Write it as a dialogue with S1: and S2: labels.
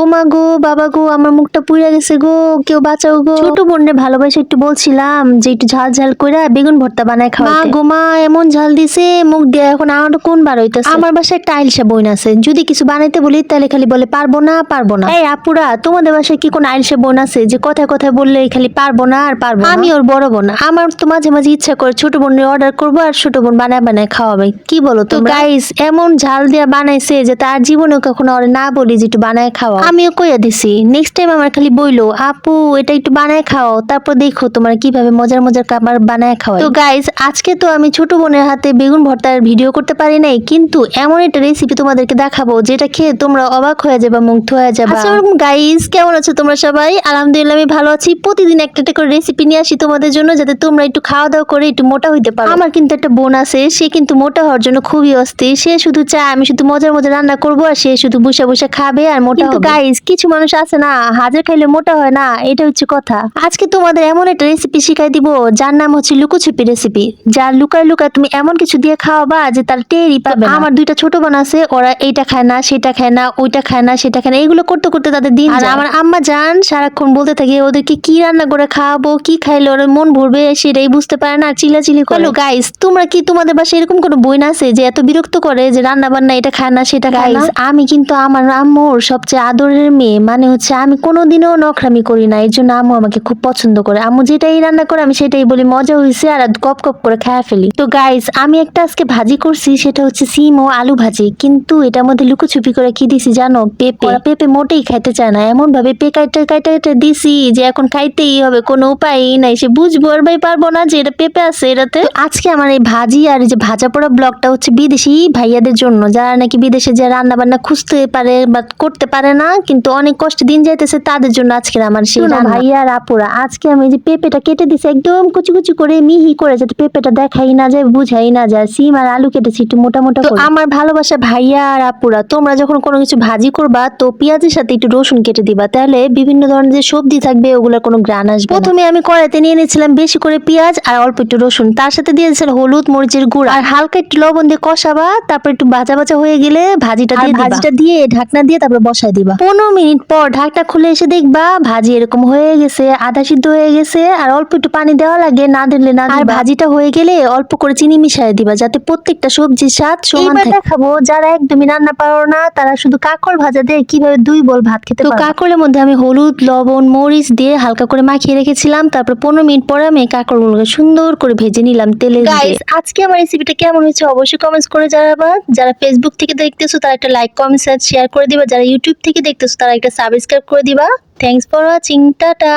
S1: ও মা গো বাবা গো আমার মুখটা পুড়ে গেছে গো কেউ বাঁচাও গো। ছোট বোনের ভালোবাসা একটু বলছিলাম যে একটু ঝাল ঝাল করে বেগুন ভর্তা বানায় খাওয়া মা গো মা এমন ঝাল দিছে মুখ দিয়ে এখন আমার কোন বার হইতাছে? আমার বাসায় একটা আইলসা বোন আছে যদি কিছু বানাইতে বলি তাহলে খালি বলে পারব না পারব না। এই আপুরা তোমাদের বাসায় কি কোন আইলসা বোন আছে যে কথায় কথায় বললে খালি পারব না আর পারব? আমি ওর বড় বোন আমার তো মাঝে মাঝে ইচ্ছা করে ছোট বোনের অর্ডার করব আর ছোট বোন বানায় বানায় খাওয়াবে। কি বলো তো গাইস এমন ঝাল দিয়া বানাইছে যে তার জীবনে কখনো ওরে না বলি যে একটু বানায় খাওয়া আমিও কইয়া দিছি নেক্সট টাইম আমার খালি বইলো আপু এটা একটু বানায় খাও তারপর দেখো তোমার কীভাবে মজার মজার খাবার বানায় খাওয়া তো গাইস আজকে তো আমি ছোট বোনের হাতে বেগুন ভর্তার ভিডিও করতে পারি নাই কিন্তু এমন একটা রেসিপি তোমাদেরকে দেখাবো যেটা খেয়ে তোমরা অবাক হয়ে যাবে মুগ্ধ হয়ে যাবে। গাইস কেমন আছো তোমরা সবাই? আলহামদুলিল্লাহ আমি ভালো আছি। প্রতিদিন একটা একটা করে রেসিপি নিয়ে আসি তোমাদের জন্য যাতে তোমরা একটু খাওয়া দাওয়া করে একটু মোটা হইতে পারো। আমার কিন্তু একটা বোন আছে সে কিন্তু মোটা হওয়ার জন্য খুবই অস্থির। সে শুধু চায় আমি শুধু মজার মজার রান্না করব আর সে শুধু বসে বসে খাবে আর মোটা হবে। গাইস কিছু মানুষ আছে না হাজার খাইলে মোটা হয় না এটা হচ্ছে কথা। আজকে তোমাদের এমন একটা রেসিপি শিখাই দিব যার নাম হচ্ছে লুকোছুপি রেসিপি যার লুকায় লুকায় তুমি এমন কিছু দিয়ে খাওয়াবা যে তার টেরই পাবে আমার দুইটা ছোট বোন আছে ওরা এইটা খায় না সেটা খায় না ওইটা খায় না সেটা খায় না এগুলো করতে করতে তাদের দিন আর আমার আম্মা যান সারাক্ষণ বলতে থাকে ওদেরকে কি রান্না করে খাওয়াবো কি খাইলে ওরা মন ভরবে? সেটাই বুঝতে পারে না আর চিলাচিলি করে গাইস তোমরা কি তোমাদের বাসায় এরকম কোনো বইন আছে যে এত বিরক্ত করে যে রান্না বান্না এটা খায় না সেটা খায় আমি কিন্তু আমার আম্মুর সবচেয়ে আদরের মেয়ে মানে হচ্ছে আমি কোনোদিনও নখরামি করি না এই জন্য আম্মু আমাকে খুব পছন্দ করে। আম্মু যেটাই রান্না করে আমি সেটাই বলি মজা হয়েছে আর কপ কপ করে খায়া ফেলি। তো গাইস আমি একটা আজকে ভাজি করছি সেটা হচ্ছে সিম ও আলু ভাজি। কিন্তু এটার মধ্যে লুকোছুপি করে কি দিছি জানো? পেঁপে ওরা পেঁপে মোটেই খাইতে চায় না। এমন ভাবে পে কাইটা কাইটা কাইটা দিছি যে এখন খাইতেই হবে কোনো উপায়ই নাই। সে বুঝব আর ভাই পারব না যে এটা পেঁপে আছে এটাতে আজকে আমার এই ভাজি আর এই যে ভাজা পোড়া ব্লগটা হচ্ছে বিদেশি ভাইয়াদের জন্য যারা নাকি বিদেশে যে রান্না বান্না খুঁজতে পারে বা করতে পারে না কিন্তু অনেক কষ্ট দিন যাইতেছে তাদের জন্য আজকে আমার সেই ভাইয়া আর আপুরা আজকে আমি যে পেঁপেটা কেটে দিছি একদম কুচি কুচি করে মিহি করে যাতে পেঁপেটা দেখাই না যায় বুঝাই না যায় সিম আর আলু কেটেছি একটু মোটা মোটা তো আমার ভালোবাসা ভাইয়া আর আপুরা তোমরা যখন কোনো কিছু ভাজি করবা তো পেঁয়াজের সাথে একটু রসুন কেটে দিবা তাহলে বিভিন্ন ধরনের যে সবজি থাকবে ওগুলোর কোনো গ্রান আসবে প্রথমে আমি কড়াইতে নিয়ে নিয়েছিলাম বেশি করে পেঁয়াজ আর অল্প একটু রসুন তার সাথে দিয়ে দিয়েছিলাম হলুদ মরিচের গুঁড়া। আর হালকা একটু লবণ দিয়ে কষাবা তারপর একটু ভাজা ভাজা হয়ে গেলে ভাজিটা দিয়ে ভাজিটা দিয়ে ঢাকনা দিয়ে তারপর বসাই দিবা। পনেরো মিনিট পর ঢাকটা খুলে এসে দেখবা ভাজি এরকম হয়ে গেছে আধা সিদ্ধ হয়ে গেছে আর অল্প একটু পানি দেওয়া লাগে না দিলে না আর ভাজিটা হয়ে গেলে অল্প করে চিনি মিশিয়ে দিবা যাতে প্রত্যেকটা সবজির স্বাদ সমান থাকে। দেখাবো যারা একদমই রান্না পারো না তারা শুধু কাকড় ভাজা দিয়ে কীভাবে দুই বল ভাত খেতে তো কাকড়ের মধ্যে আমি হলুদ লবণ মরিচ দিয়ে হালকা করে মাখিয়ে রেখেছিলাম তারপর পনেরো মিনিট পরে আমি কাকড়গুলোকে সুন্দর করে ভেজে নিলাম তেলে আজকে আমার রেসিপিটা কেমন হয়েছে অবশ্যই কমেন্টস করে জানাবা। যারা ফেসবুক থেকে দেখতেছো তারা একটা লাইক কমেন্টস আর শেয়ার করে দিবা। যারা ইউটিউব থেকে দেখতেছো তারা একটা সাবস্ক্রাইব করে দিবা। Thanks for watching tata!